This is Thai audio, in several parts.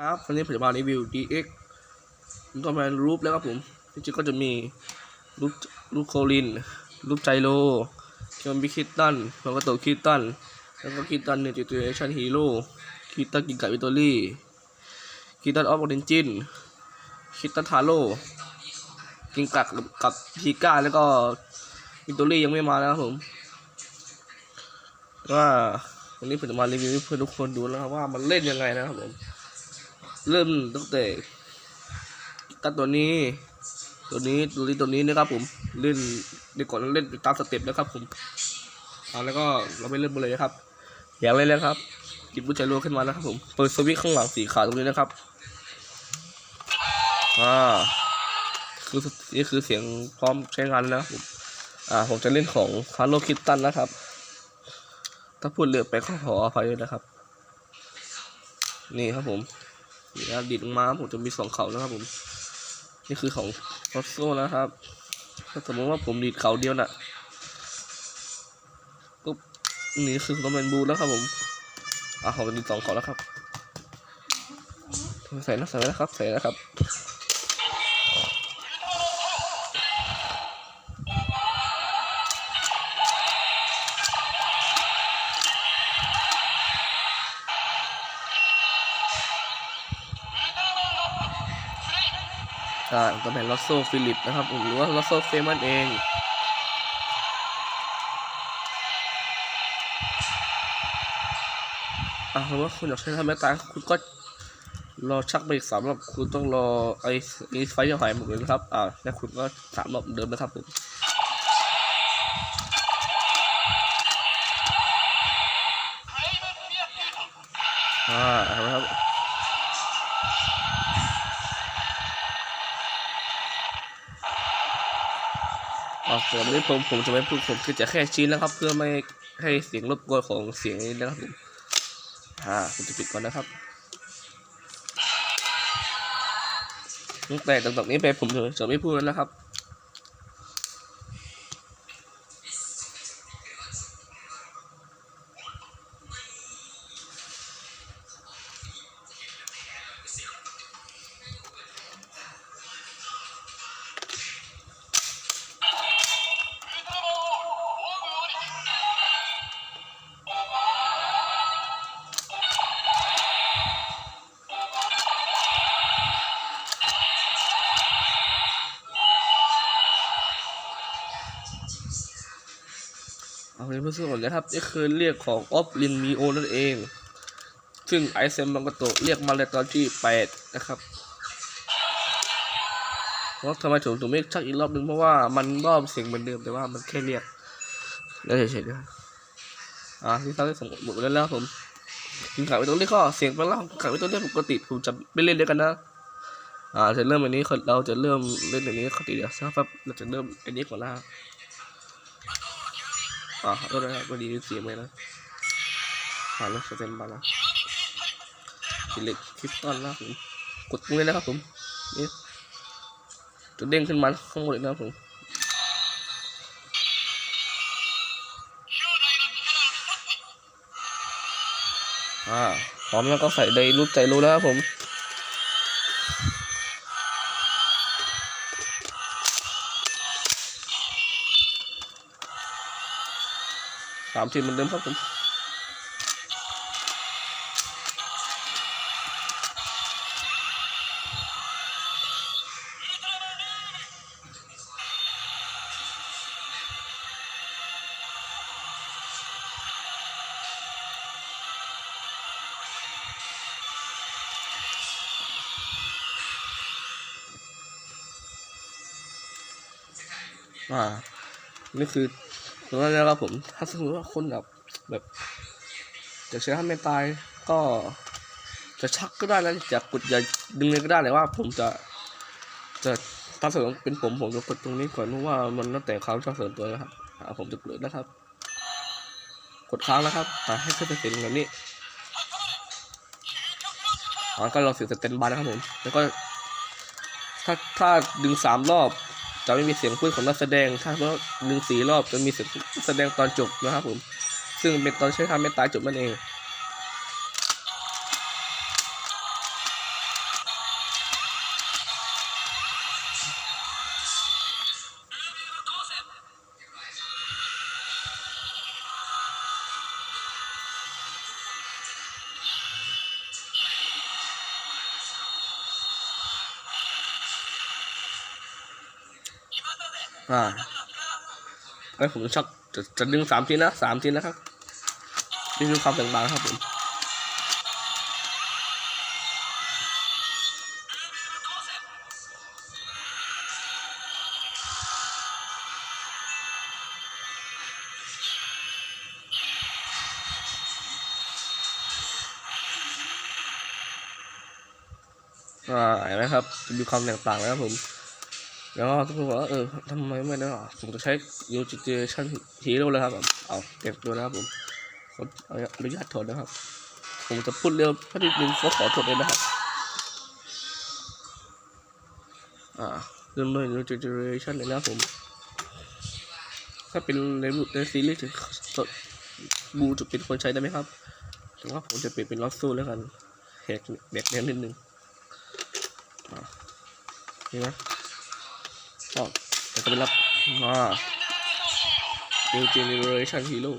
ครับวันนี้ผมจะมารีวิว DX มันก็มารูปแล้วครับผมจริงๆก็จะมีรูปรูปโคลิน รูปไจโรเคมบิคิตตันแล้วก็โตคิตตัน แล้วก็คิตตันเนี่ยจิตเอชั่นฮีโร่คิตตันกินกับวิตตอรี่คิตตันออฟออริจินคิตตันทาโร่กินกักกับกับพีก้าแล้วก็วิตตอรี่ยังไม่มานะครับผมว่าวันนี้ผมจะมารีวิวให้เพื่อนทุกคนดูนะครับว่ามันเล่นยังไงนะครับผม เริ่มตั้งแต่ตั้งตัวนี้ ตัวนี้ตัวนี้ตัวนี้นะครับผมเล่นเดี๋ยวก่อนเล่นตามสเต็ปนะครับผมเอาแล้วก็เราไปเล่นบนเลยนะครับอยากเล่นแล้วครับจิบบุญใจรัวขึ้นมาแล้วครับผมเปิดสวิตช์ข้างหลังสีขาวตรงนี้นะครับอ่าคือนี่คือเสียงพร้อมใช้งานแล้วนะครับผมอ่าผมจะเล่นของฮาร์โลคิตตันนะครับ ถ้าพูดเลือกไปขอขออภัยด้วยนะครับ นี่ครับผม นี่นะดิดลงมาผมจะมีสองเขานะครับผม นี่คือของฟอสโซ่นะครับ ถ้าสมมติว่าผมดีดเขาเดียวน่ะปุ๊บนี่คือต้องเป็นบูแล้วครับผมอะผมดีดสองเขาแล้วครับ ใส่นะใส่นะครับ ใส่นะครับ ช่ก็เป็นลอสโซฟิลิปนะครับผมหรือว่าลอสโซเฟมันเองอะเพราว่าคุณอยากใช้ทำแม่ตายคุณก็รอชักไปอีกสามรอบคุณต้องรอไอ้ไอ้ไฟจะหายหมดเลยนะครับอ่าแล้วคุณก็สามรอบเดิมนะครับผมอ่าเห็นไหม ครับอ๋อผมไม่ผมผมจะไม่พูดผมคือจะแค่ชี้นะครับ เพื่อไม่ให้เสียงรบกวนของเสียงนี้นะครับผมอ่าผมจะปิดก่อนนะครับตั้งแต่ตรงนี้ไปผมจะไม่พูดแล้วนะครับ เอาเป็นเพื่อนก่อนนะครับนี่คือเรียกของออฟลินมีโอนั่นเอง ซึ่งไอเซมบังกโตเรียกมาในตอนที่แปดนะครับว่าทำไมถึงถึงไม่ชักอีกรอบนึงเพราะว่ามันรอบเสียงเหมือนเดิมแต่ว่ามันแค่เรียกแล้วเฉยๆนะอ่าที่เขาได้ส่งหมดไปแล้วผมกินขาไปตรงนี้ก็เสียงไปแล้วขาไปตรงนี้ปกติผมจะไม่เล่นด้วยกันนะอ่าจะเริ่มอันนี้เราจะเริ่มเล่นอันนี้เขาตีเดี๋ยวสักแป๊บเราจะเริ่มอันนี้ก่อนนะ อ่าขอโทษนะครับวันนี้เสียงเลยนะผ่านแล้วสเตนบาร์นะกิเล็กคริสตัลนะครับผมกดตรงนี้นะครับผมนี่จะเด้งขึ้นมาข้างบนเลยนะครับผมอ่าพร้อมแล้วก็ใส่ในรูปใจรู้แล้วครับผมามทีมเหมือนเดิมครับผมอ่านี่คือ ตรงนั้นนะครับผม ถ้าสมมติว่าคนแบบแบบจะใช้ทำไม่ตายก็จะชักก็ได้นะจะกดอย่าดึงเลยก็ได้แต่ว่า ผมจะจะถ้าสมมติเป็นผมผมจะกดตรงนี้ก่อนเพราะว่ามันแล้วแต่ความชอบส่วนตัวนะครับผมจะกดนะครับ กดค้างนะครับอ่ให้ขึ้นไปเสียงแบบนี้อ่าก็รอเสียงสเตนบายนะครับผม แล้วก็ ถ้าถ้าดึงสามรอบ จะไม่มีเสียงพูดของนักแสดง ถ้าว่าหนึ่งสีรอบจะมีเสียงแสดงตอนจบนะครับผม ซึ่งเป็นตอนใช้ทำไม่ตายจบนั่นเอง อ่าไอ้ผมชักจะจะดึงสามทีนะสามทีนะครับนี่คือความแตกต่างครับผมอ่าเห็นไหมครับ มีความแตกต่างนะครับผม แล้วก็ทุกคนบอกว่าเออทำไมไม่ได้หรอผมจะใช้ New Generation Hero เลยครับเอาเต็มตัวนะครับผมขออนุญาตถอดนะครับ ผมจะพูดเร็วพอดีนึงก็ขอโทษเลยนะครับ อ่าเริ่มด้วย New Generation เลยนะครับผม ถ้าเป็นในรูปในซีรีส์จะบูจะเป็นคนใช้ได้ไหมครับแต่ว่าผมจะเปลี่ยนเป็นล็อสโซ่แล้วกันแหกแบบนี้นิดนึงอ่านี่นะ ก็แต่ก็เป็นรับอ่า New Generation Hero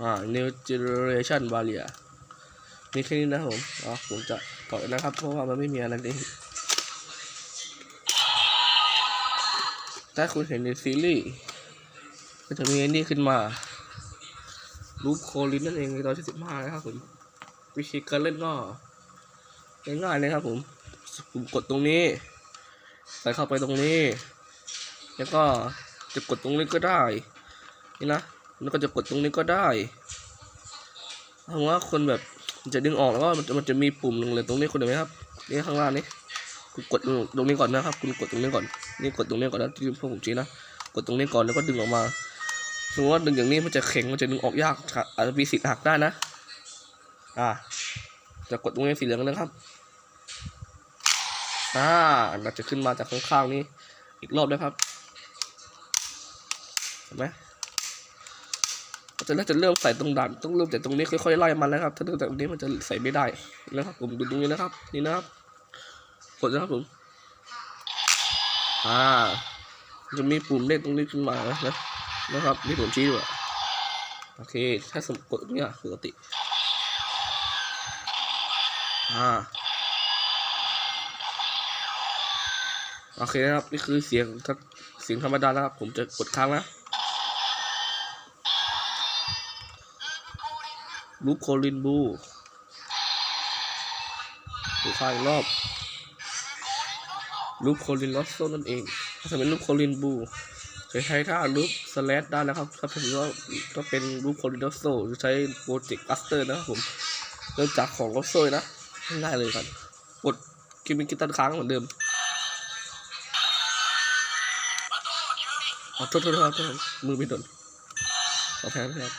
อ่า New Generation Barrier มีแค่นี้นะผม อ๋อ ผมจะถอนะครับ เพราะว่ามันไม่มีอะไรเลยถ้าคุณเห็นในซีรีส์ก็จะมีไอ้นี่ขึ้นมา รูปโคลินนั่นเองในตอนที่สิบห้านะครับผมวิธีการเล่นก็ง่ายๆเลยครับผมผมกดตรงนี้ ใส่เข้าไปตรงนี้ แล้วก็จะกดตรงนี้ก็ได้ นี่นะแล้วก็จะกดตรงนี้ก็ได้ถ้าว่าคนแบบจะดึงออกแล้วก็มันจะมันจะมีปุ่มหนึ่งเลยตรงนี้คุณเห็นไหมครับนี่ข้างล่างนี้คุณกดตรงนี้ก่อนนะครับ คุณกดตรงนี้ก่อน นี่กดตรงนี้ก่อนนะที่พวกผมชี้นะ กดตรงนี้ก่อนแล้วก็ดึงออกมา สมมติว่าดึงอย่างนี้มันจะแข็งมันจะดึงออกยากอาจจะมีสิทธิ์หักได้นะ อ่า จะกดตรงนี้สีเหลืองนะครับ อ่าเราจะขึ้นมาจากข้างๆนี้ อีกรอบด้วยครับเห็นไหมจะน่าจะเริ่มใส่ตรงด่านต้องเริ่มจากตรงนี้ค่อยๆไล่มันนะครับ ถ้าเริ่มจากตรงนี้มันจะใส่ไม่ได้นะครับผมดูตรงนี้นะครับ นี่นะครับกดนะครับผมอ่าจะมีปุ่มเลขตรงนี้ขึ้นมานะ นะครับนี่ผมชี้ด้วยโอเคถ้าสมกดเนี้ยปกติอ่าโอเคนะครับนี่คือเสียงถ้าเสียงธรรมดานะครับ ผมจะกดค้างนะลูปโคลินบูดูค้างรอบลูปโคลินลอสโซนั่นเองถ้าเป็นลูปโคลินบู จะใช้ท่าลูปสแลดได้นะครับถ้าเป็นว่าก็เป็นลูปคลินลอสโซจะใช้โปรเจกต์อัสเตอร์นะครับผมเริ่มจากของลอสโซนะง่ายเลยครับกดกิมมินกิตันค้างเหมือนเดิมขอโทษโทษโทษโทษมือไม่โดนขอแพ้นะครับ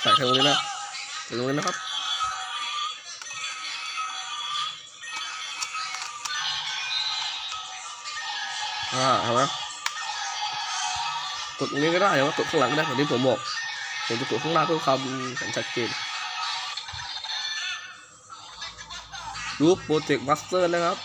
ใส่ทางตรงนี้นะใส่ตรงนี้นะครับ อ่าเห็นไหมกดตรงนี้ก็ได้หรือว่ากดข้างหลังก็ได้เหมือนที่ผมบอกผมจะกดข้างหน้าเพื่อความเห็นชัดเจนรูปโปรเจกต์มาสเตอร์นะครับ